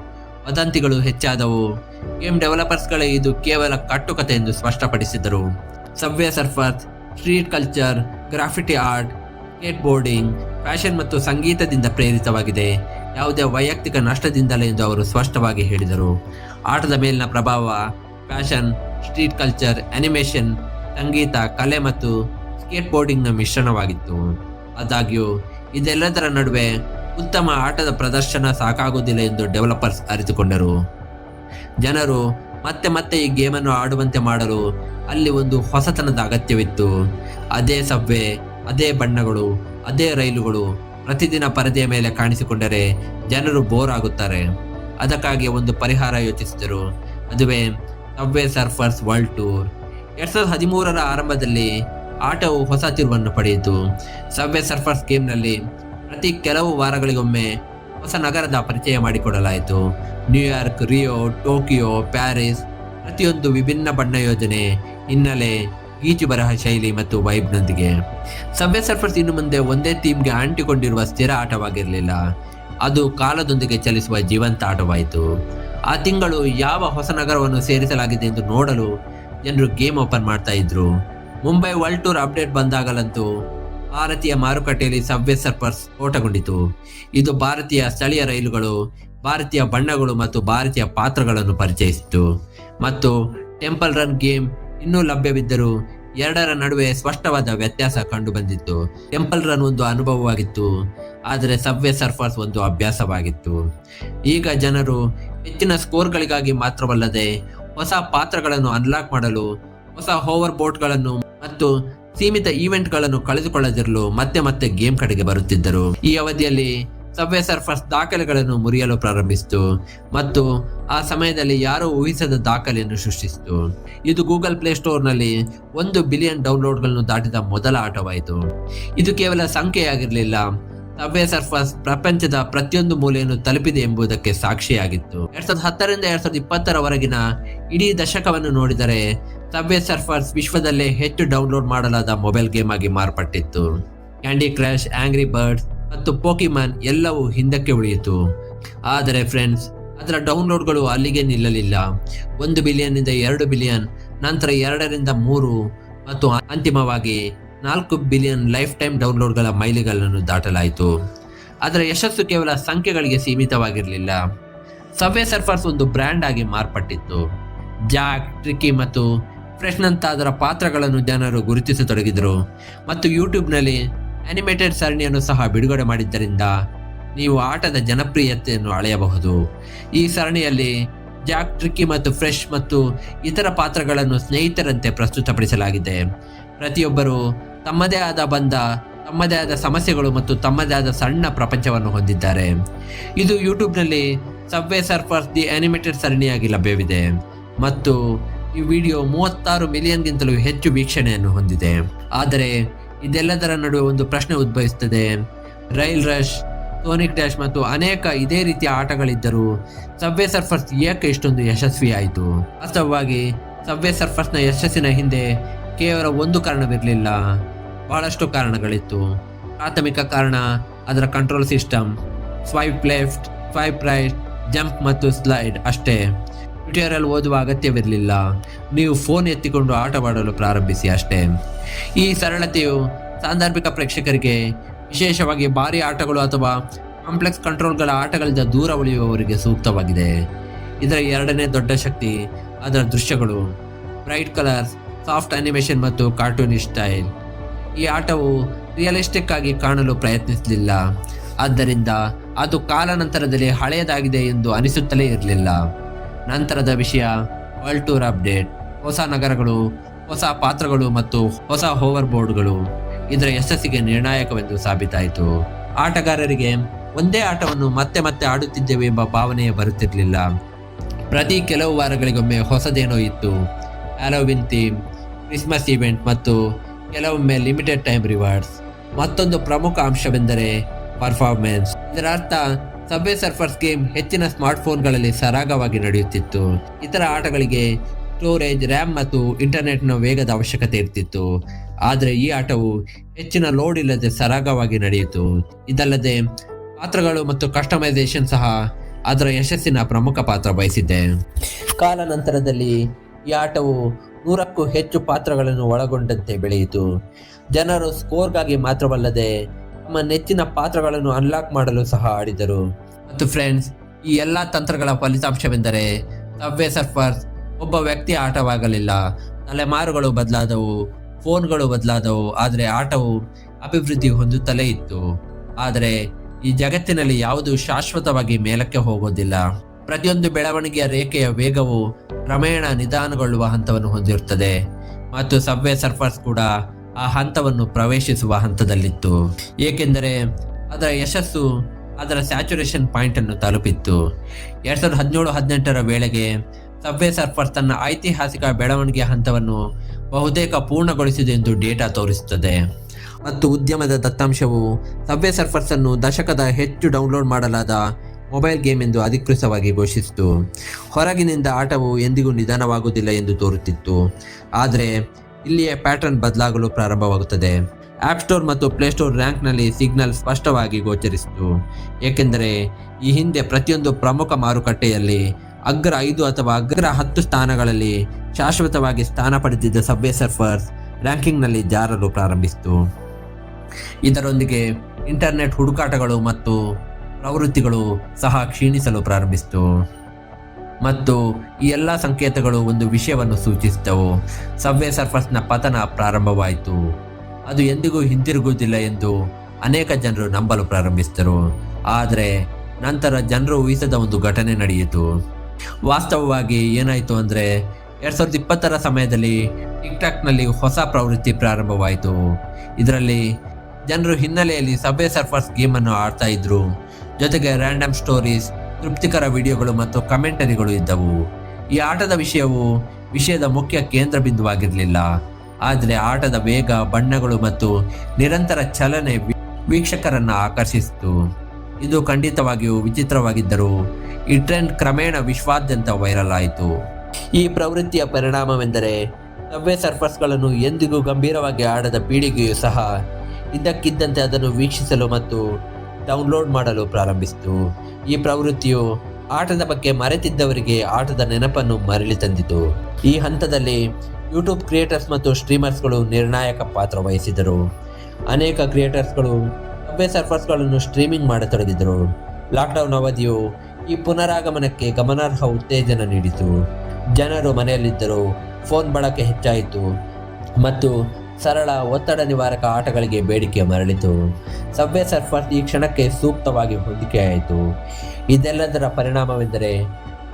ವದಂತಿಗಳು ಹೆಚ್ಚಾದವು. ಗೇಮ್ ಡೆವಲಪರ್ಸ್ಗಳೇ ಇದು ಕೇವಲ ಕಟ್ಟುಕತೆ ಎಂದು ಸ್ಪಷ್ಟಪಡಿಸಿದರು. Subway Surfers, street culture, graffiti art skateboarding fashion ಮತ್ತು ಸಂಗೀತದಿಂದ ಪ್ರೇರಿತವಾಗಿದೆ. ಯಾವುದೇ ವೈಯಕ್ತಿಕ ನಷ್ಟದಿಂದಲೇ ಎಂದು ಅವರು ಸ್ಪಷ್ಟವಾಗಿ ಹೇಳಿದರು. ಆಟದ ಮೇಲಿನ ಪ್ರಭಾವ, ಫ್ಯಾಷನ್, ಸ್ಟ್ರೀಟ್ ಕಲ್ಚರ್, ಅನಿಮೇಷನ್, ಸಂಗೀತ, ಕಲೆ ಮತ್ತು ಸ್ಕೇಟ್ ಬೋರ್ಡಿಂಗ್ನ ಮಿಶ್ರಣವಾಗಿತ್ತು. ಆದಾಗ್ಯೂ, ಇದೆಲ್ಲದರ ನಡುವೆ ಉತ್ತಮ ಆಟದ ಪ್ರದರ್ಶನ ಸಾಕಾಗುವುದಿಲ್ಲ ಎಂದು ಡೆವಲಪರ್ಸ್ ಅರಿತುಕೊಂಡರು. ಜನರು ಮತ್ತೆ ಮತ್ತೆ ಈ ಗೇಮನ್ನು ಆಡುವಂತೆ ಮಾಡಲು ಅಲ್ಲಿ ಒಂದು ಹೊಸತನದ ಅಗತ್ಯವಿತ್ತು. ಅದೇ ಸಬ್ವೆ ಅದೇ ಬಣ್ಣಗಳು, ಅದೇ ರೈಲುಗಳು ಪ್ರತಿದಿನ ಪರದೆಯ ಮೇಲೆ ಕಾಣಿಸಿಕೊಂಡರೆ ಜನರು ಬೋರ್ ಆಗುತ್ತಾರೆ. ಅದಕ್ಕಾಗಿ ಒಂದು ಪರಿಹಾರ ಯೋಚಿಸಿದರು. ಅದುವೇ ಸಬ್ವೆ ಸರ್ಫರ್ಸ್ ವರ್ಲ್ಡ್ ಟೂರ್. ಎರಡ್ ಸಾವಿರದ ಹದಿಮೂರರ ಆರಂಭದಲ್ಲಿ ಆಟವು ಹೊಸ ತಿರುವನ್ನು ಪಡೆಯಿತು. ಸಬ್ವೆ ಸರ್ಫರ್ಸ್ ಗೇಮ್ನಲ್ಲಿ ಪ್ರತಿ ಕೆಲವು ವಾರಗಳಿಗೊಮ್ಮೆ ಹೊಸ ನಗರದ ಪರಿಚಯ ಮಾಡಿಕೊಡಲಾಯಿತು. New York, Rio, Tokyo, Paris ಪ್ರತಿಯೊಂದು ವಿಭಿನ್ನ ಬಣ್ಣ ಯೋಜನೆ ಹಿನ್ನೆಲೆ ಗೀಚು ಬರಹ ಶೈಲಿ ಮತ್ತು ವೈಬ್ನೊಂದಿಗೆ ಸಬ್ವೆ ಸರ್ಫರ್ಸ್ ಇನ್ನು ಮುಂದೆ ಒಂದೇ ಥೀಮ್ಗೆ ಅಂಟಿಕೊಂಡಿರುವ ಸ್ಥಿರ ಆಟವಾಗಿರಲಿಲ್ಲ. ಅದು ಕಾಲದೊಂದಿಗೆ ಚಲಿಸುವ ಜೀವಂತ ಆಟವಾಯಿತು. ಆ ತಿಂಗಳು ಯಾವ ಹೊಸ ನಗರವನ್ನು ಸೇರಿಸಲಾಗಿದೆ ಎಂದು ನೋಡಲು ಜನರು ಗೇಮ್ ಓಪನ್ ಮಾಡ್ತಾ ಇದ್ರು. ಮುಂಬೈ ವರ್ಲ್ಡ್ ಟೂರ್ ಅಪ್ಡೇಟ್ ಬಂದಾಗಲಂತೂ ಭಾರತೀಯ ಮಾರುಕಟ್ಟೆಯಲ್ಲಿ ಸಬ್ವೆ ಸರ್ಫರ್ಸ್ ಓಟಗೊಂಡಿತು ಇದು ಭಾರತೀಯ ಸ್ಥಳೀಯ ರೈಲುಗಳು, ಭಾರತೀಯ ಬಣ್ಣಗಳು ಮತ್ತು ಭಾರತೀಯ ಪಾತ್ರಗಳನ್ನು ಪರಿಚಯಿಸಿತು. ಮತ್ತು ಟೆಂಪಲ್ ರನ್ ಗೇಮ್ ಇನ್ನೂ ಲಭ್ಯವಿದ್ದರೂ ಎರಡರ ನಡುವೆ ಸ್ಪಷ್ಟವಾದ ವ್ಯತ್ಯಾಸ ಕಂಡುಬಂದಿತ್ತು. ಟೆಂಪಲ್ ರನ್ ಒಂದು ಅನುಭವವಾಗಿತ್ತು, ಆದರೆ ಸಬ್ವೆ ಸರ್ಫರ್ಸ್ ಒಂದು ಅಭ್ಯಾಸವಾಗಿತ್ತು. ಈಗ ಜನರು ಹೆಚ್ಚಿನ ಸ್ಕೋರ್ಗಳಿಗಾಗಿ ಮಾತ್ರವಲ್ಲದೆ ಹೊಸ ಪಾತ್ರಗಳನ್ನು ಅನ್ಲಾಕ್ ಮಾಡಲು, ಹೊಸ ಹೋವರ್ ಬೋಟ್ಗಳನ್ನು ಮತ್ತು ಸೀಮಿತ ಈವೆಂಟ್ಗಳನ್ನು ಕಳೆದುಕೊಳ್ಳದಿರಲು ಮತ್ತೆ ಮತ್ತೆ ಗೇಮ್ ಕಡೆಗೆ ಬರುತ್ತಿದ್ದರು. ಈ ಅವಧಿಯಲ್ಲಿ ಸಬ್ವೆ ಸರ್ಫರ್ಸ್ ದಾಖಲೆಗಳನ್ನು ಮುರಿಯಲು ಪ್ರಾರಂಭಿಸಿತು ಮತ್ತು ಆ ಸಮಯದಲ್ಲಿ ಯಾರೂ ಊಹಿಸದ ದಾಖಲೆಯನ್ನು ಸೃಷ್ಟಿಸಿತು. ಇದು ಗೂಗಲ್ ಪ್ಲೇ ಸ್ಟೋರ್ನಲ್ಲಿ ಒಂದು ಬಿಲಿಯನ್ ಡೌನ್ಲೋಡ್ಗಳನ್ನು ದಾಟಿದ ಮೊದಲ ಆಟವಾಯಿತು. ಇದು ಕೇವಲ ಸಂಖ್ಯೆಯಾಗಿರಲಿಲ್ಲ ಸಬ್ವೆ ಸರ್ಫರ್ಸ್ ಪ್ರಪಂಚದ ಪ್ರತಿಯೊಂದು ಮೂಲೆಯನ್ನು ತಲುಪಿದೆ ಎಂಬುದಕ್ಕೆ ಸಾಕ್ಷಿಯಾಗಿತ್ತು. ಎರಡ್ ಸಾವಿರದ ಹತ್ತರಿಂದ ಎರಡ್ ಸಾವಿರದ ಇಪ್ಪತ್ತರವರೆಗಿನ ಇಡೀ ದಶಕವನ್ನು ನೋಡಿದರೆ ಸಬ್ವೆ ಸರ್ಫರ್ಸ್ ವಿಶ್ವದಲ್ಲೇ ಹೆಚ್ಚು ಡೌನ್ಲೋಡ್ ಮಾಡಲಾದ ಮೊಬೈಲ್ ಗೇಮ್ ಆಗಿ ಮಾರ್ಪಟ್ಟಿತ್ತು. ಕ್ಯಾಂಡಿ ಕ್ರಶ್ ಆಂಗ್ರಿ ಬರ್ಡ್ಸ್ ಮತ್ತು ಪೋಕಿಮಾನ್ ಎಲ್ಲವೂ ಹಿಂದಕ್ಕೆ ಉಳಿಯಿತು. ಆದರೆ ಫ್ರೆಂಡ್ಸ್, ಅದರ ಡೌನ್ಲೋಡ್ಗಳು ಅಲ್ಲಿಗೆ ನಿಲ್ಲಲಿಲ್ಲ. ಒಂದು ಬಿಲಿಯನ್ನಿಂದ ಎರಡು ಬಿಲಿಯನ್, ನಂತರ ಎರಡರಿಂದ ಮೂರು ಮತ್ತು ಅಂತಿಮವಾಗಿ ನಾಲ್ಕು ಬಿಲಿಯನ್ ಲೈಫ್ ಟೈಮ್ ಡೌನ್ಲೋಡ್ಗಳ ಮೈಲಿಗಲ್ಲನ್ನು ದಾಟಲಾಯಿತು. ಅದರ ಯಶಸ್ಸು ಕೇವಲ ಸಂಖ್ಯೆಗಳಿಗೆ ಸೀಮಿತವಾಗಿರಲಿಲ್ಲ. ಸಬ್ವೆ ಸರ್ಫರ್ಸ್ ಒಂದು ಬ್ರ್ಯಾಂಡ್ ಆಗಿ ಮಾರ್ಪಟ್ಟಿತ್ತು. ಜಾಕ್, ಟ್ರಿಕ್ಕಿ ಮತ್ತು ಫ್ರೆಶ್ನಂತ ಅದರ ಪಾತ್ರಗಳನ್ನು ಜನರು ಗುರುತಿಸತೊಡಗಿದರು. ಮತ್ತು ಯೂಟ್ಯೂಬ್ನಲ್ಲಿ ಅನಿಮೇಟೆಡ್ ಸರಣಿಯನ್ನು ಸಹ ಬಿಡುಗಡೆ ಮಾಡಿದ್ದರಿಂದ ನೀವು ಆಟದ ಜನಪ್ರಿಯತೆಯನ್ನು ಅಳೆಯಬಹುದು. ಈ ಸರಣಿಯಲ್ಲಿ ಜಾಕ್ ಟ್ರಿಕ್ಕಿ ಮತ್ತು ಫ್ರೆಶ್ ಮತ್ತು ಇತರ ಪಾತ್ರಗಳನ್ನು ಸ್ನೇಹಿತರಂತೆ ಪ್ರಸ್ತುತಪಡಿಸಲಾಗಿದೆ. ಪ್ರತಿಯೊಬ್ಬರು ತಮ್ಮದೇ ಆದ ಬಂಧ ತಮ್ಮದೇ ಆದ ಸಮಸ್ಯೆಗಳು ಮತ್ತು ತಮ್ಮದೇ ಆದ ಸಣ್ಣ ಪ್ರಪಂಚವನ್ನು ಹೊಂದಿದ್ದಾರೆ. ಇದು ಯೂಟ್ಯೂಬ್ನಲ್ಲಿ ಸಬ್ವೆ ಸರ್ಫರ್ಸ್ ದಿ ಅನಿಮೇಟೆಡ್ ಸರಣಿಯಾಗಿ ಲಭ್ಯವಿದೆ ಮತ್ತು ಈ ವಿಡಿಯೋ ಮೂವತ್ತಾರು ಮಿಲಿಯನ್ಗಿಂತಲೂ ಹೆಚ್ಚು ವೀಕ್ಷಣೆಯನ್ನು ಹೊಂದಿದೆ. ಆದರೆ ಇದೆಲ್ಲದರ ನಡುವೆ ಒಂದು ಪ್ರಶ್ನೆ ಉದ್ಭವಿಸುತ್ತದೆ. ರೈಲ್ ರಶ್, ಸೋನಿಕ್ ಡ್ಯಾಶ್ ಮತ್ತು ಅನೇಕ ಇದೇ ರೀತಿಯ ಆಟಗಳಿದ್ದರೂ ಸಬ್ವೆ ಸರ್ಫರ್ಸ್ ಏಕೆ ಇಷ್ಟೊಂದು ಯಶಸ್ವಿಯಾಯಿತು? ವಾಸ್ತವವಾಗಿ ಸಬ್ವೆ ಸರ್ಫರ್ಸ್ನ ಯಶಸ್ಸಿನ ಹಿಂದೆ ಕೇವಲ ಒಂದು ಕಾರಣವಿರಲಿಲ್ಲ. ಬಹಳಷ್ಟು ಕಾರಣಗಳಿತ್ತು. ಪ್ರಾಥಮಿಕ ಕಾರಣ ಅದರ control system, swipe left, swipe right, jump ಮತ್ತು ಸ್ಲೈಡ್ ಅಷ್ಟೇ. ಟ್ಯುಟೋರಿಯಲ್ ಓದುವ ಅಗತ್ಯವಿರಲಿಲ್ಲ. ನೀವು ಫೋನ್ ಎತ್ತಿಕೊಂಡು ಆಟವಾಡಲು ಪ್ರಾರಂಭಿಸಿ ಅಷ್ಟೇ. ಈ ಸರಳತೆಯು ಸಾಂದರ್ಭಿಕ ಪ್ರೇಕ್ಷಕರಿಗೆ ವಿಶೇಷವಾಗಿ ಭಾರಿ ಆಟಗಳು ಅಥವಾ ಕಾಂಪ್ಲೆಕ್ಸ್ ಕಂಟ್ರೋಲ್ಗಳ ಆಟಗಳಿಂದ ದೂರ ಉಳಿಯುವವರಿಗೆ ಸೂಕ್ತವಾಗಿದೆ. ಇದರ ಎರಡನೇ ದೊಡ್ಡ ಶಕ್ತಿ ಅದರ ದೃಶ್ಯಗಳು. ಬ್ರೈಟ್ ಕಲರ್ಸ್ ಸಾಫ್ಟ್ ಅನಿಮೇಷನ್ ಮತ್ತು ಕಾರ್ಟೂನ್ ಸ್ಟೈಲ್ ಈ ಆಟವು ರಿಯಲಿಸ್ಟಿಕ್ ಆಗಿ ಕಾಣಲು ಪ್ರಯತ್ನಿಸಲಿಲ್ಲ. ಆದ್ದರಿಂದ ಅದು ಕಾಲಾನಂತರದಲ್ಲಿ ಹಳೆಯದಾಗಿದೆ ಎಂದು ಅನಿಸುತ್ತಲೇ ಇರಲಿಲ್ಲ. ನಂತರದ ವಿಷಯ ವರ್ಲ್ಡ್ ಟೂರ್ ಅಪ್ಡೇಟ್ ಹೊಸ ನಗರಗಳು, ಹೊಸ ಪಾತ್ರಗಳು ಮತ್ತು ಹೊಸ ಹೋವರ್ ಬೋರ್ಡ್ಗಳು ಇದರ ಯಶಸ್ಸಿಗೆ ನಿರ್ಣಾಯಕವೆಂದು ಸಾಬೀತಾಯಿತು. ಆಟಗಾರರಿಗೆ ಒಂದೇ ಆಟವನ್ನು ಮತ್ತೆ ಮತ್ತೆ ಆಡುತ್ತಿದ್ದೇವೆ ಎಂಬ ಭಾವನೆ ಬರುತ್ತಿರಲಿಲ್ಲ. ಪ್ರತಿ ಕೆಲವು ವಾರಗಳಿಗೊಮ್ಮೆ ಹೊಸದೇನೋ ಇತ್ತು. ಹ್ಯಾಲೋವಿನ್ ಥೀಮ್ ಕ್ರಿಸ್ಮಸ್ ಇವೆಂಟ್ ಮತ್ತು ಕೆಲವೊಮ್ಮೆ ಲಿಮಿಟೆಡ್ ಟೈಮ್ ರಿವಾರ್ಡ್ಸ್ ಮತ್ತೊಂದು ಪ್ರಮುಖ ಅಂಶವೆಂದರೆ ಪರ್ಫಾರ್ಮೆನ್ಸ್ ಇದರ ಅರ್ಥ ಸಬ್ವೆ ಸರ್ಫರ್ಸ್ ಗೇಮ್ ಹೆಚ್ಚಿನ ಸ್ಮಾರ್ಟ್ಫೋನ್ಗಳಲ್ಲಿ ಸರಾಗವಾಗಿ ನಡೆಯುತ್ತಿತ್ತು. ಇತರ ಆಟಗಳಿಗೆ ಸ್ಟೋರೇಜ್, ರ್ಯಾಮ್ ಮತ್ತು ಇಂಟರ್ನೆಟ್ನ ವೇಗದ ಅವಶ್ಯಕತೆ ಇರ್ತಿತ್ತು. ಆದರೆ ಈ ಆಟವು ಹೆಚ್ಚಿನ ಲೋಡ್ ಇಲ್ಲದೆ ಸರಾಗವಾಗಿ ನಡೆಯಿತು. ಇದಲ್ಲದೆ ಪಾತ್ರಗಳು ಮತ್ತು ಕಸ್ಟಮೈಸೇಷನ್ ಸಹ ಅದರ ಯಶಸ್ಸಿನ ಪ್ರಮುಖ ಪಾತ್ರ ವಹಿಸಿದೆ. ಕಾಲಾನಂತರದಲ್ಲಿ ಈ ಆಟವು ನೂರಕ್ಕೂ ಹೆಚ್ಚು ಪಾತ್ರಗಳನ್ನು ಒಳಗೊಂಡಂತೆ ಬೆಳೆಯಿತು. ಜನರು ಸ್ಕೋರ್ಗಾಗಿ ಮಾತ್ರವಲ್ಲದೆ ತಮ್ಮ ನೆಚ್ಚಿನ ಪಾತ್ರಗಳನ್ನು ಅನ್ಲಾಕ್ ಮಾಡಲು ಸಹ ಆಡಿದರು. ಮತ್ತು ಫ್ರೆಂಡ್ಸ್ ಈ ಎಲ್ಲ ತಂತ್ರಗಳ ಫಲಿತಾಂಶವೆಂದರೆ ಸಬ್ವೆ ಸರ್ಫರ್ಸ್ ಒಬ್ಬ ವ್ಯಕ್ತಿ ಆಟವಾಗಲಿಲ್ಲ. ತಲೆಮಾರುಗಳು ಬದಲಾದವು, ಫೋನ್ಗಳು ಬದಲಾದವು, ಆದರೆ ಆಟವು ಅಭಿವೃದ್ಧಿ ಹೊಂದುತ್ತಲೇ ಇತ್ತು. ಆದರೆ ಈ ಜಗತ್ತಿನಲ್ಲಿ ಯಾವುದು ಶಾಶ್ವತವಾಗಿ ಮೇಲಕ್ಕೆ ಹೋಗೋದಿಲ್ಲ. ಪ್ರತಿಯೊಂದು ಬೆಳವಣಿಗೆಯ ರೇಖೆಯ ವೇಗವು ಕ್ರಮೇಣ ನಿಧಾನಗೊಳ್ಳುವ ಹಂತವನ್ನು ಹೊಂದಿರುತ್ತದೆ. ಮತ್ತು ಸಬ್ವೆ ಸರ್ಫರ್ಸ್ ಕೂಡ ಆ ಹಂತವನ್ನು ಪ್ರವೇಶಿಸುವ ಹಂತದಲ್ಲಿತ್ತು. ಏಕೆಂದರೆ ಅದರ ಯಶಸ್ಸು ಅದರ ಸ್ಯಾಚುರೇಷನ್ ಪಾಯಿಂಟ್ ಅನ್ನು ತಲುಪಿತ್ತು. ಎರಡ್ ಸಾವಿರದ ಹದಿನೇಳು, ಹದಿನೆಂಟರ ವೇಳೆಗೆ ಸಬ್ವೆ ಸರ್ಫರ್ ತನ್ನ ಐತಿಹಾಸಿಕ ಬೆಳವಣಿಗೆಯ ಹಂತವನ್ನು ಬಹುತೇಕ ಪೂರ್ಣಗೊಳಿಸಿದೆ ಎಂದು ಡೇಟಾ ತೋರಿಸುತ್ತದೆ. ಮತ್ತು ಉದ್ಯಮದ ದತ್ತಾಂಶವು ಸಬ್ವೆ ಸರ್ಫರ್ಸ್ ಅನ್ನು ದಶಕದ ಹೆಚ್ಚು ಡೌನ್ಲೋಡ್ ಮಾಡಲಾದ ಮೊಬೈಲ್ ಗೇಮ್ ಎಂದು ಅಧಿಕೃತವಾಗಿ ಘೋಷಿಸಿತು. ಹೊರಗಿನಿಂದ ಆಟವು ಎಂದಿಗೂ ನಿಧಾನವಾಗುವುದಿಲ್ಲ ಎಂದು ತೋರುತ್ತಿತ್ತು. ಆದರೆ ಇಲ್ಲಿಯ ಪ್ಯಾಟರ್ನ್ ಬದಲಾಗಲು ಪ್ರಾರಂಭವಾಗುತ್ತದೆ. ಆಪ್ ಸ್ಟೋರ್ ಮತ್ತು ಪ್ಲೇಸ್ಟೋರ್ ರ್ಯಾಂಕ್ನಲ್ಲಿ ಸಿಗ್ನಲ್ ಸ್ಪಷ್ಟವಾಗಿ ಗೋಚರಿಸಿತು. ಏಕೆಂದರೆ, ಈ ಹಿಂದೆ ಪ್ರತಿಯೊಂದು ಪ್ರಮುಖ ಮಾರುಕಟ್ಟೆಯಲ್ಲಿ ಅಗ್ರ ಐದು ಅಥವಾ ಅಗ್ರ ಹತ್ತು ಸ್ಥಾನಗಳಲ್ಲಿ ಶಾಶ್ವತವಾಗಿ ಸ್ಥಾನ ಪಡೆದಿದ್ದ ಸಬ್ವೆ ಸರ್ಫರ್ಸ್ ರ್ಯಾಂಕಿಂಗ್ನಲ್ಲಿ ಜಾರಲು ಪ್ರಾರಂಭಿಸಿತು. ಇದರೊಂದಿಗೆ ಇಂಟರ್ನೆಟ್ ಹುಡುಕಾಟಗಳು ಮತ್ತು ಪ್ರವೃತ್ತಿಗಳು ಸಹ ಕ್ಷೀಣಿಸಲು ಪ್ರಾರಂಭಿಸಿತು. ಮತ್ತು ಈ ಎಲ್ಲ ಸಂಕೇತಗಳು ಒಂದು ವಿಷಯವನ್ನು ಸೂಚಿಸಿದವು. ಸಬ್ವೆ ಸರ್ಫರ್ಸ್ನ ಪತನ ಪ್ರಾರಂಭವಾಯಿತು. ಅದು ಎಂದಿಗೂ ಹಿಂತಿರುಗುವುದಿಲ್ಲ ಎಂದು ಅನೇಕ ಜನರು ನಂಬಲು ಪ್ರಾರಂಭಿಸಿದರು. ಆದರೆ ನಂತರ ಜನರು ಊಹಿಸದ ಒಂದು ಘಟನೆ ನಡೆಯಿತು. ವಾಸ್ತವವಾಗಿ ಏನಾಯಿತು ಅಂದರೆ, ಎರಡು ಸಾವಿರದ ಇಪ್ಪತ್ತರ ಸಮಯದಲ್ಲಿ ಟಿಕ್ ಟಾಕ್ನಲ್ಲಿ ಹೊಸ ಪ್ರವೃತ್ತಿ ಪ್ರಾರಂಭವಾಯಿತು. ಇದರಲ್ಲಿ ಜನರು ಹಿನ್ನೆಲೆಯಲ್ಲಿ ಸಬ್ವೆ ಸರ್ಫರ್ಸ್ ಗೇಮನ್ನು ಆಡ್ತಾ ಇದ್ರು. ಜೊತೆಗೆ ರ್ಯಾಂಡಮ್ ಸ್ಟೋರೀಸ್ ತೃಪ್ತಿಕರ ವಿಡಿಯೋಗಳು ಮತ್ತು ಕಮೆಂಟರಿಗಳು ಇದ್ದವು. ಈ ಆಟದ ವಿಷಯವು ವಿಷಯದ ಮುಖ್ಯ ಕೇಂದ್ರ ಬಿಂದುವಾಗಿರಲಿಲ್ಲ ಆದರೆ ಆಟದ ವೇಗ, ಬಣ್ಣಗಳು ಮತ್ತು ನಿರಂತರ ಚಲನೆ ವೀಕ್ಷಕರನ್ನು ಆಕರ್ಷಿಸಿತು. ಇದು ಖಂಡಿತವಾಗಿಯೂ ವಿಚಿತ್ರವಾಗಿದ್ದರೂ ಈ ಟ್ರೆಂಡ್ ಕ್ರಮೇಣ ವಿಶ್ವಾದ್ಯಂತ ವೈರಲ್ ಆಯಿತು. ಈ ಪ್ರವೃತ್ತಿಯ ಪರಿಣಾಮವೆಂದರೆ ಸಬ್ವೆ ಸರ್ಫರ್ಸ್ಗಳನ್ನು ಎಂದಿಗೂ ಗಂಭೀರವಾಗಿ ಆಡದ ಪೀಳಿಗೆಯು ಸಹ ಇದ್ದಕ್ಕಿದ್ದಂತೆ ಅದನ್ನು ವೀಕ್ಷಿಸಲು ಮತ್ತು ಡೌನ್ಲೋಡ್ ಮಾಡಲು ಪ್ರಾರಂಭಿಸಿತು. ಈ ಪ್ರವೃತ್ತಿಯು ಆಟದ ಬಗ್ಗೆ ಮರೆತಿದ್ದವರಿಗೆ ಆಟದ ನೆನಪನ್ನು ಮರಳಿ ತಂದಿತು. ಈ ಹಂತದಲ್ಲಿ ಯೂಟ್ಯೂಬ್ ಕ್ರಿಯೇಟರ್ಸ್ ಮತ್ತು ಸ್ಟ್ರೀಮರ್ಸ್ಗಳು ನಿರ್ಣಾಯಕ ಪಾತ್ರ ವಹಿಸಿದರು. ಅನೇಕ ಕ್ರಿಯೇಟರ್ಸ್ಗಳು ಸಬ್ವೆ ಸರ್ಫರ್ಸ್ಗಳನ್ನು ಸ್ಟ್ರೀಮಿಂಗ್ ಮಾಡತೊಡಗಿದರು. ಲಾಕ್ಡೌನ್ ಅವಧಿಯು ಈ ಪುನರಾಗಮನಕ್ಕೆ ಗಮನಾರ್ಹ ಉತ್ತೇಜನ ನೀಡಿತು. ಜನರು ಮನೆಯಲ್ಲಿದ್ದರು ಫೋನ್ ಬಳಕೆ ಹೆಚ್ಚಾಯಿತು ಮತ್ತು ಸರಳ ಒತ್ತಡ ನಿವಾರಕ ಆಟಗಳಿಗೆ ಬೇಡಿಕೆ ಮರಳಿತು. ಸಬ್ವೆ ಸರ್ಫರ್ ಈ ಕ್ಷಣಕ್ಕೆ ಸೂಕ್ತವಾಗಿ ಹೊಂದಿಕೆಯಾಯಿತು. ಇದೆಲ್ಲದರ ಪರಿಣಾಮವೆಂದರೆ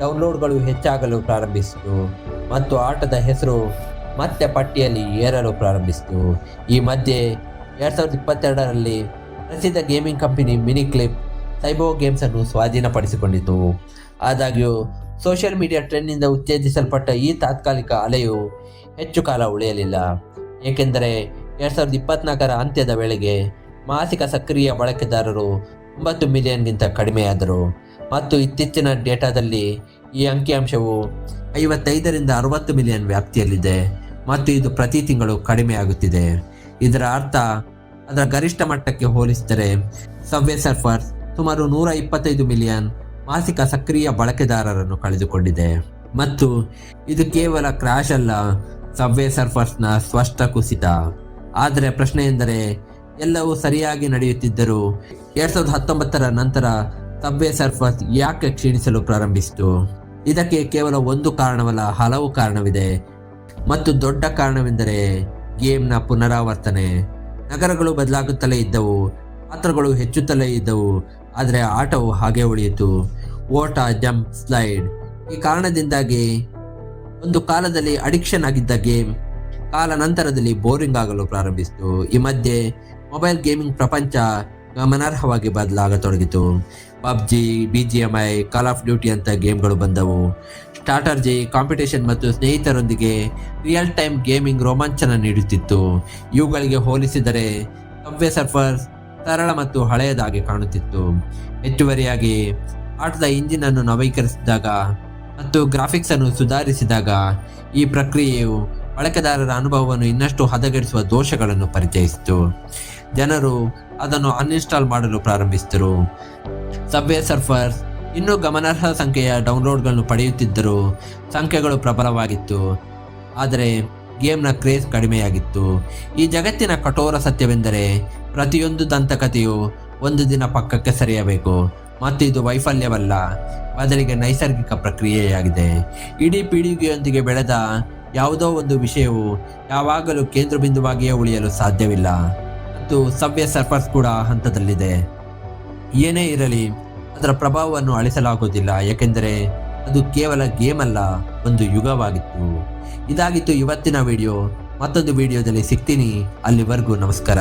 ಡೌನ್ಲೋಡ್ಗಳು ಹೆಚ್ಚಾಗಲು ಪ್ರಾರಂಭಿಸಿತು ಮತ್ತು ಆಟದ ಹೆಸರು ಮತ್ತೆ ಪಟ್ಟಿಯಲ್ಲಿ ಏರಲು ಪ್ರಾರಂಭಿಸಿತು. ಈ ಮಧ್ಯೆ ಎರಡು ಸಾವಿರದ ಇಪ್ಪತ್ತೆರಡರಲ್ಲಿ ಪ್ರಸಿದ್ಧ gaming company Miniclip Sybo ಗೇಮ್ಸನ್ನು ಸ್ವಾಧೀನಪಡಿಸಿಕೊಂಡಿತು. ಆದಾಗ್ಯೂ, ಸೋಷಿಯಲ್ ಮೀಡಿಯಾ ಟ್ರೆಂಡ್ನಿಂದ ಉತ್ತೇಜಿಸಲ್ಪಟ್ಟ ಈ ತಾತ್ಕಾಲಿಕ ಅಲೆಯು ಹೆಚ್ಚು ಕಾಲ ಉಳಿಯಲಿಲ್ಲ. ಏಕೆಂದರೆ ಎರಡು ಸಾವಿರದ ಇಪ್ಪತ್ನಾಲ್ಕರ ಅಂತ್ಯದ ವೇಳೆಗೆ ಮಾಸಿಕ ಸಕ್ರಿಯ ಬಳಕೆದಾರರು ಒಂಬತ್ತು ಮಿಲಿಯನ್ಗಿಂತ ಕಡಿಮೆಯಾದರು. ಮತ್ತು ಇತ್ತೀಚಿನ ಡೇಟಾದಲ್ಲಿ ಈ ಅಂಕಿಅಂಶವು ಐವತ್ತೈದರಿಂದ ಅರವತ್ತು ಮಿಲಿಯನ್ ವ್ಯಾಪ್ತಿಯಲ್ಲಿದೆ ಮತ್ತು ಇದು ಪ್ರತಿ ತಿಂಗಳು ಕಡಿಮೆಯಾಗುತ್ತಿದೆ. ಇದರ ಅರ್ಥ, ಅದರ ಗರಿಷ್ಠ ಮಟ್ಟಕ್ಕೆ ಹೋಲಿಸಿದರೆ ಸಬ್ವೆ ಸರ್ಫರ್ಸ್ ಸುಮಾರು ನೂರ ಇಪ್ಪತ್ತೈದು ಮಿಲಿಯನ್ ಮಾಸಿಕ ಸಕ್ರಿಯ ಬಳಕೆದಾರರನ್ನು ಕಳೆದುಕೊಂಡಿದೆ. ಮತ್ತು ಇದು ಕೇವಲ ಕ್ರಾಶ್ ಅಲ್ಲ ಸಬ್ವೆ ಸರ್ಫರ್ಸ್ನ ಸ್ಪಷ್ಟ ಕುಸಿತ. ಆದರೆ ಪ್ರಶ್ನೆ ಎಂದರೆ, ಎಲ್ಲವೂ ಸರಿಯಾಗಿ ನಡೆಯುತ್ತಿದ್ದರೂ, ಎರಡ್ ಸಾವಿರದ ಹತ್ತೊಂಬತ್ತರ ನಂತರ ಸಬ್ವೆ ಸರ್ಫರ್ಸ್ ಯಾಕೆ ಕ್ಷೀಣಿಸಲು ಪ್ರಾರಂಭಿಸಿತು? ಇದಕ್ಕೆ ಕೇವಲ ಒಂದು ಕಾರಣವಲ್ಲ, ಹಲವು ಕಾರಣವಿದೆ. ಮತ್ತು ದೊಡ್ಡ ಕಾರಣವೆಂದರೆ, ಗೇಮ್ನ ಪುನರಾವರ್ತನೆ. ನಗರಗಳು ಬದಲಾಗುತ್ತಲೇ ಇದ್ದವು, ಪಾತ್ರಗಳು ಹೆಚ್ಚುತ್ತಲೇ ಇದ್ದವು, ಆದರೆ ಆಟವು ಹಾಗೆ ಉಳಿಯಿತು. ಓಟ, ಜಂಪ್, ಸ್ಲೈಡ್ ಈ ಕಾರಣದಿಂದಾಗಿ ಒಂದು ಕಾಲದಲ್ಲಿ ಅಡಿಕ್ಷನ್ ಆಗಿದ್ದ ಗೇಮ್ ಕಾಲ ನಂತರದಲ್ಲಿ ಬೋರಿಂಗ್ ಆಗಲು ಪ್ರಾರಂಭಿಸಿತು. ಈ ಮಧ್ಯೆ ಮೊಬೈಲ್ ಗೇಮಿಂಗ್ ಪ್ರಪಂಚ ಗಮನಾರ್ಹವಾಗಿ ಬದಲಾಗತೊಡಗಿತು. PUBG B G M I Call of Duty ಅಂತ ಗೇಮ್ಗಳು ಬಂದವು. ಸ್ಟಾರ್ಟರ್ಜಿ ಕಾಂಪಿಟೇಷನ್ ಮತ್ತು ಸ್ನೇಹಿತರೊಂದಿಗೆ ರಿಯಲ್ ಟೈಮ್ ಗೇಮಿಂಗ್ ರೋಮಾಂಚನ ನೀಡುತ್ತಿತ್ತು. ಇವುಗಳಿಗೆ ಹೋಲಿಸಿದರೆ ಸಬ್ವೆ ಸರ್ಫರ್ ಸರಳ ಮತ್ತು ಹಳೆಯದಾಗಿ ಕಾಣುತ್ತಿತ್ತು. ಹೆಚ್ಚುವರಿಯಾಗಿ ಆಟದ ಇಂಜಿನ್ ಅನ್ನು ನವೀಕರಿಸಿದಾಗ ಮತ್ತು ಗ್ರಾಫಿಕ್ಸ್ ಅನ್ನು ಸುಧಾರಿಸಿದಾಗ ಈ ಪ್ರಕ್ರಿಯೆಯು ಬಳಕೆದಾರರ ಅನುಭವವನ್ನು ಇನ್ನಷ್ಟು ಹದಗೆಡಿಸುವ ದೋಷಗಳನ್ನು ಪರಿಚಯಿಸಿತು. ಜನರು ಅದನ್ನು ಅನ್ಇನ್ಸ್ಟಾಲ್ ಮಾಡಲು ಪ್ರಾರಂಭಿಸಿದರು. ಸಬ್ವೆ ಸರ್ಫರ್ಸ್ ಇನ್ನೂ ಗಮನಾರ್ಹ ಸಂಖ್ಯೆಯ ಡೌನ್ಲೋಡ್ಗಳನ್ನು ಪಡೆಯುತ್ತಿದ್ದರು ಸಂಖ್ಯೆಗಳು ಪ್ರಬಲವಾಗಿತ್ತು. ಆದರೆ ಗೇಮ್ನ ಕ್ರೇಜ್ ಕಡಿಮೆಯಾಗಿತ್ತು. ಈ ಜಗತ್ತಿನ ಕಠೋರ ಸತ್ಯವೆಂದರೆ ಪ್ರತಿಯೊಂದು ದಂತಕಥೆಯು ಒಂದು ದಿನ ಪಕ್ಕಕ್ಕೆ ಸರಿಯಬೇಕು. ಮತ್ತು ಇದು ವೈಫಲ್ಯವಲ್ಲ. ಬದಲಿಗೆ ನೈಸರ್ಗಿಕ ಪ್ರಕ್ರಿಯೆಯಾಗಿದೆ. ಇಡೀ ಪೀಳಿಗೆಯೊಂದಿಗೆ ಬೆಳೆದ ಯಾವುದೋ ಒಂದು ವಿಷಯವು ಯಾವಾಗಲೂ ಕೇಂದ್ರ ಬಿಂದುವಾಗಿಯೇ ಉಳಿಯಲು ಸಾಧ್ಯವಿಲ್ಲ. ಮತ್ತು ಸವ್ಯ ಸರ್ಫರ್ಸ್ ಕೂಡ ಹಂತದಲ್ಲಿದೆ. ಏನೇ ಇರಲಿ, ಅದರ ಪ್ರಭಾವವನ್ನು ಅಳಿಸಲಾಗುವುದಿಲ್ಲ. ಏಕೆಂದರೆ ಅದು ಕೇವಲ ಗೇಮ್ ಅಲ್ಲ ಒಂದು ಯುಗವಾಗಿತ್ತು. ಇದಾಗಿತ್ತು ಇವತ್ತಿನ ವಿಡಿಯೋ. ಮತ್ತೊಂದು ವಿಡಿಯೋದಲ್ಲಿ ಸಿಗ್ತೀನಿ. ಅಲ್ಲಿವರೆಗೂ ನಮಸ್ಕಾರ.